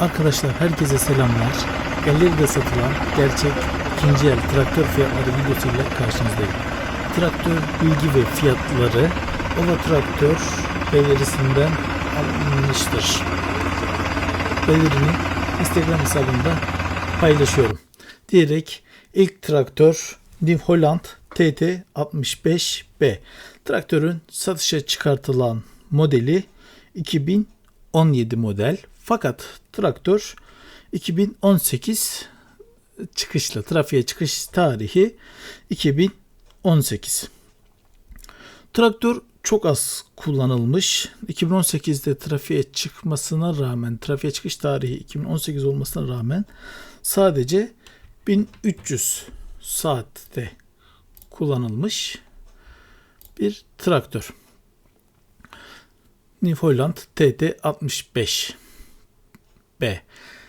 Arkadaşlar herkese selamlar. Galeride satılan gerçek ikinci el traktör fiyatları videosuyla karşınızdayım. Traktör bilgi ve fiyatları Ova Traktör galerisinden alınmıştır. Galerini Instagram hesabımda paylaşıyorum. Diyerek ilk traktör New Holland TT 65B. Traktörün satışa çıkartılan modeli 2017 model. Fakat traktör 2018 çıkışlı. Trafiğe çıkış tarihi 2018. Traktör çok az kullanılmış. 2018'de trafiğe çıkmasına rağmen, trafiğe çıkış tarihi 2018 olmasına rağmen sadece 1300 saatte kullanılmış bir traktör. New Holland TT 65 B.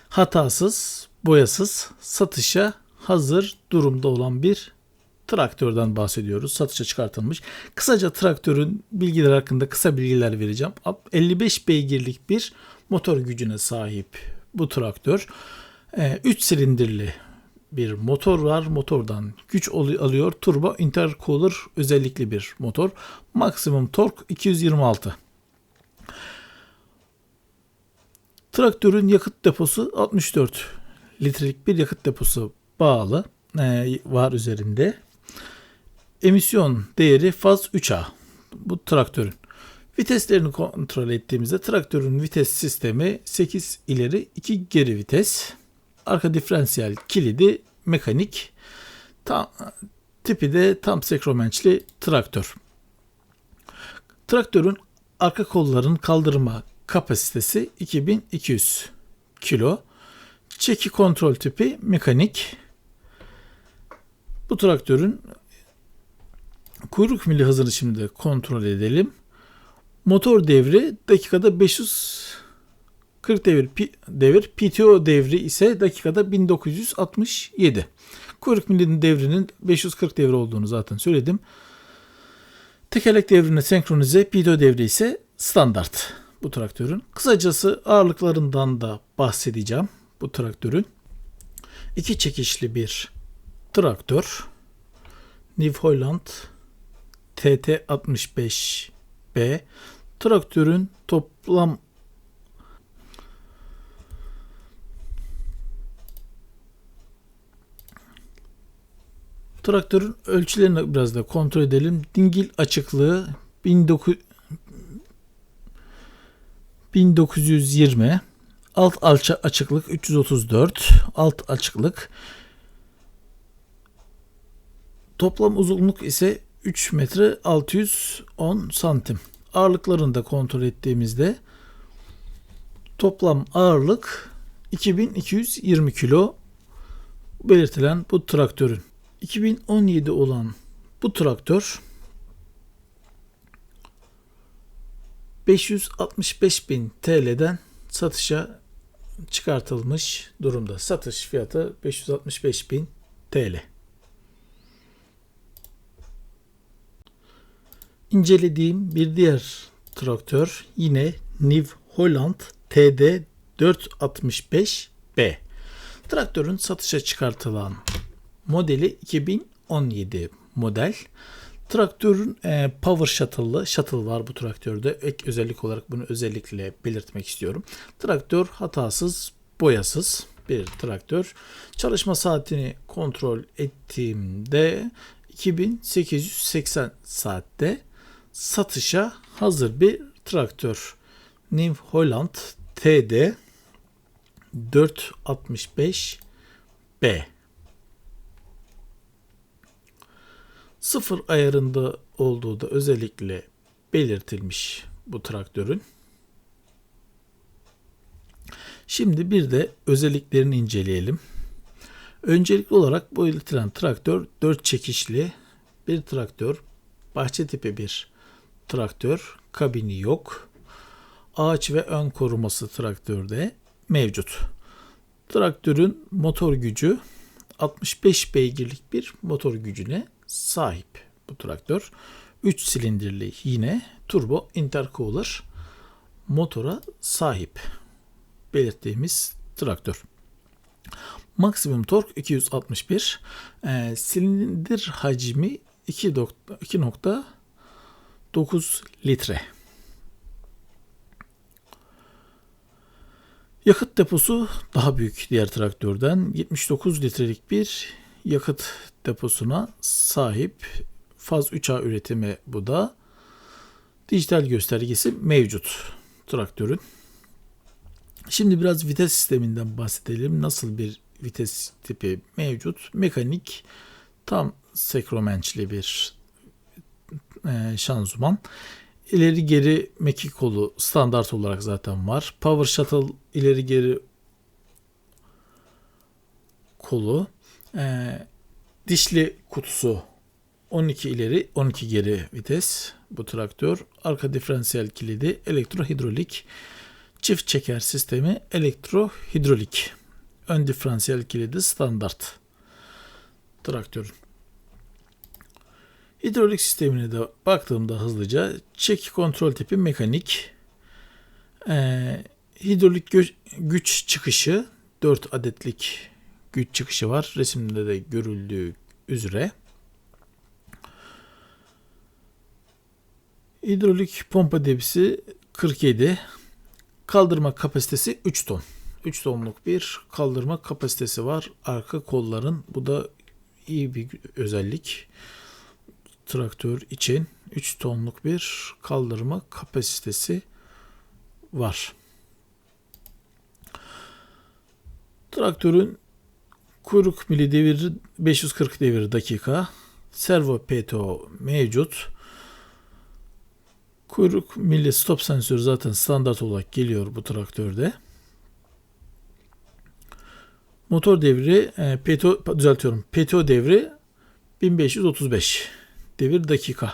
Hatasız, boyasız, satışa hazır durumda olan bir traktörden bahsediyoruz. Satışa çıkartılmış. Kısaca traktörün bilgileri hakkında kısa bilgiler vereceğim. 55 beygirlik bir motor gücüne sahip bu traktör. 3 silindirli bir motor var. Motordan güç alıyor. Turbo intercooler özellikli bir motor. Maksimum tork 226. Traktörün yakıt deposu 64 litrelik bir yakıt deposu bağlı e, var üzerinde. Emisyon değeri faz 3A bu traktörün. Viteslerini kontrol ettiğimizde traktörün vites sistemi 8 ileri 2 geri vites. Arka diferansiyel kilidi mekanik. Tam, tipi de tam sekromençli traktör. Traktörün arka kolların kaldırma kapasitesi 2200 kilo. Çeki kontrol tipi mekanik. Bu traktörün kuyruk mili hızını şimdi kontrol edelim. Motor devri dakikada 540 devir, devir. PTO devri ise dakikada 1967. Kuyruk milinin devrinin 540 devir olduğunu zaten söyledim. Tekerlek devrine senkronize, PTO devri ise standart bu traktörün. Kısacası ağırlıklarından da bahsedeceğim bu traktörün. İki çekişli bir traktör. New Holland TT65B. Traktörün toplam Traktörün ölçülerini biraz da kontrol edelim. Dingil açıklığı 19 1920 alt alça açıklık 334 alt açıklık toplam uzunluk ise 3 metre 610 santim. Ağırlıklarını da kontrol ettiğimizde toplam ağırlık 2220 kilo belirtilen bu traktörün. 2017 olan bu traktör 565 bin TL'den satışa çıkartılmış durumda. Satış fiyatı 565 bin TL. İncelediğim bir diğer traktör yine New Holland TD 465B. Traktörün satışa çıkartılan modeli 2017 model. Traktörün e, power shuttle'lı shuttle var bu traktörde. Ek özellik olarak bunu özellikle belirtmek istiyorum. Traktör hatasız, boyasız bir traktör. Çalışma saatini kontrol ettiğimde 2880 saatte satışa hazır bir traktör. New Holland TD 465B sıfır ayarında olduğu da özellikle belirtilmiş bu traktörün. Şimdi bir de özelliklerini inceleyelim. Öncelikli olarak bu belirtilen traktör 4 çekişli bir traktör. Bahçe tipi bir traktör. Kabini yok. Ağaç ve ön koruması traktörde mevcut. Traktörün motor gücü 65 beygirlik bir motor gücüne sahip bu traktör. 3 silindirli yine turbo intercooler motora sahip belirttiğimiz traktör. Maksimum tork 261. Ee, silindir hacmi 2.9 litre. Yakıt deposu daha büyük diğer traktörden. 79 litrelik bir yakıt deposuna sahip. Faz 3A üretimi bu da. Dijital göstergesi mevcut traktörün. Şimdi biraz vites sisteminden bahsedelim. Nasıl bir vites tipi mevcut? Mekanik tam sekromençli bir e, şanzıman. İleri geri mekik kolu standart olarak zaten var. Power Shuttle ileri geri kolu. E, dişli kutusu 12 ileri 12 geri vites bu traktör. Arka diferansiyel kilidi elektrohidrolik. Çift çeker sistemi elektrohidrolik. Ön diferansiyel kilidi standart traktörün. Hidrolik sistemine de baktığımda hızlıca çek kontrol tipi mekanik. Ee, hidrolik güç çıkışı 4 adetlik güç çıkışı var. Resimde de görüldüğü üzere. Hidrolik pompa debisi 47. Kaldırma kapasitesi 3 ton. 3 tonluk bir kaldırma kapasitesi var. Arka kolların bu da iyi bir özellik. Traktör için 3 tonluk bir kaldırma kapasitesi var. Traktörün kuyruk mili deviri 540 devir dakika. Servo PTO mevcut. Kuyruk milli stop sensörü zaten standart olarak geliyor bu traktörde. Motor devri e, PTO düzeltiyorum. PTO devri 1535 devir dakika.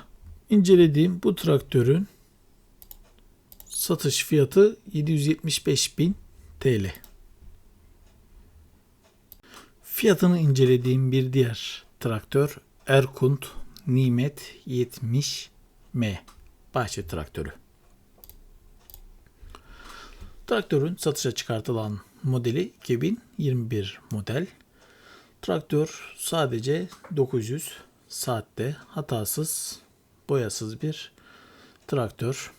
İncelediğim bu traktörün satış fiyatı 775.000 TL. Fiyatını incelediğim bir diğer traktör Erkunt Nimet 70M bahçe traktörü. Traktörün satışa çıkartılan modeli 2021 model. Traktör sadece 900 saatte hatasız, boyasız bir traktör.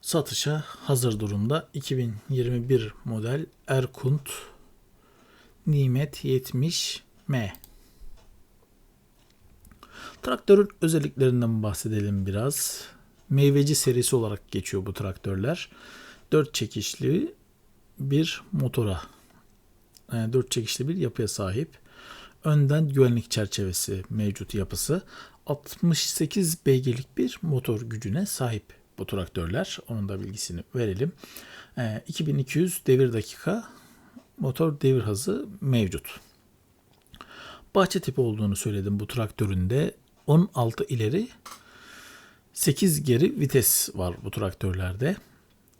Satışa hazır durumda 2021 model Erkunt Nimet 70M. Traktörün özelliklerinden bahsedelim biraz. Meyveci serisi olarak geçiyor bu traktörler. 4 çekişli bir motora, yani e, 4 çekişli bir yapıya sahip. Önden güvenlik çerçevesi mevcut yapısı. 68 beygirlik bir motor gücüne sahip bu traktörler. Onun da bilgisini verelim. 2200 e, devir dakika motor devir hızı mevcut. Bahçe tipi olduğunu söyledim bu traktörün de. 16 ileri 8 geri vites var bu traktörlerde.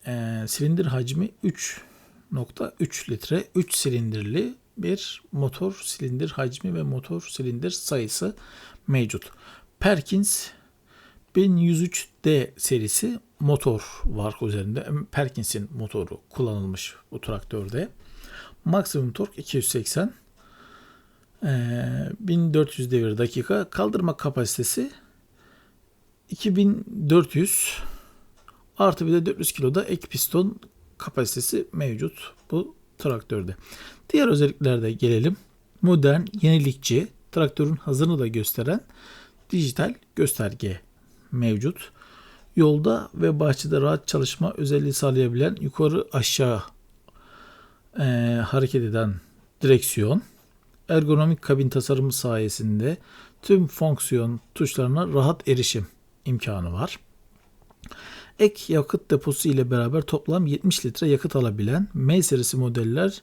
Ee, silindir hacmi 3.3 litre 3 silindirli bir motor silindir hacmi ve motor silindir sayısı mevcut. Perkins 1103D serisi motor var üzerinde. Perkins'in motoru kullanılmış bu traktörde. Maksimum tork 280 1400 devir dakika kaldırma kapasitesi 2400 artı bir de 400 kiloda ek piston kapasitesi mevcut bu traktörde. Diğer özelliklerde gelelim. Modern, yenilikçi, traktörün hazını da gösteren dijital gösterge mevcut. Yolda ve bahçede rahat çalışma özelliği sağlayabilen yukarı aşağı e, hareket eden direksiyon ergonomik kabin tasarımı sayesinde tüm fonksiyon tuşlarına rahat erişim imkanı var. Ek yakıt deposu ile beraber toplam 70 litre yakıt alabilen M serisi modeller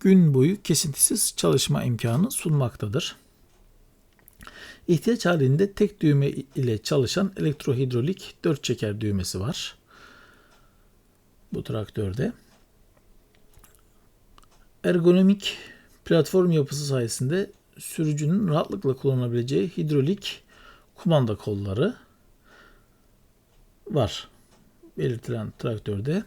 gün boyu kesintisiz çalışma imkanı sunmaktadır. İhtiyaç halinde tek düğme ile çalışan elektrohidrolik 4 çeker düğmesi var. Bu traktörde. Ergonomik Platform yapısı sayesinde sürücünün rahatlıkla kullanabileceği hidrolik kumanda kolları var belirtilen traktörde.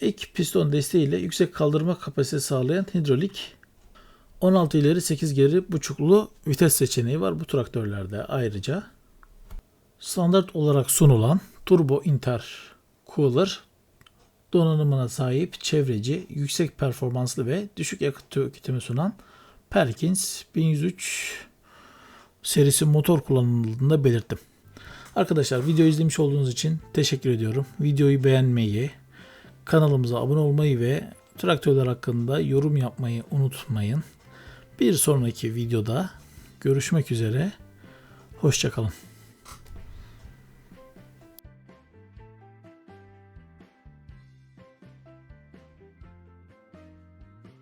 Ek piston desteğiyle yüksek kaldırma kapasitesi sağlayan hidrolik 16 ileri 8 geri buçuklu vites seçeneği var bu traktörlerde ayrıca. Standart olarak sunulan turbo intercooler donanımına sahip çevreci, yüksek performanslı ve düşük yakıt tüketimi sunan Perkins 1103 serisi motor kullanıldığını da belirttim. Arkadaşlar video izlemiş olduğunuz için teşekkür ediyorum. Videoyu beğenmeyi, kanalımıza abone olmayı ve traktörler hakkında yorum yapmayı unutmayın. Bir sonraki videoda görüşmek üzere. Hoşçakalın.